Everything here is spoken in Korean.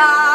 안녕.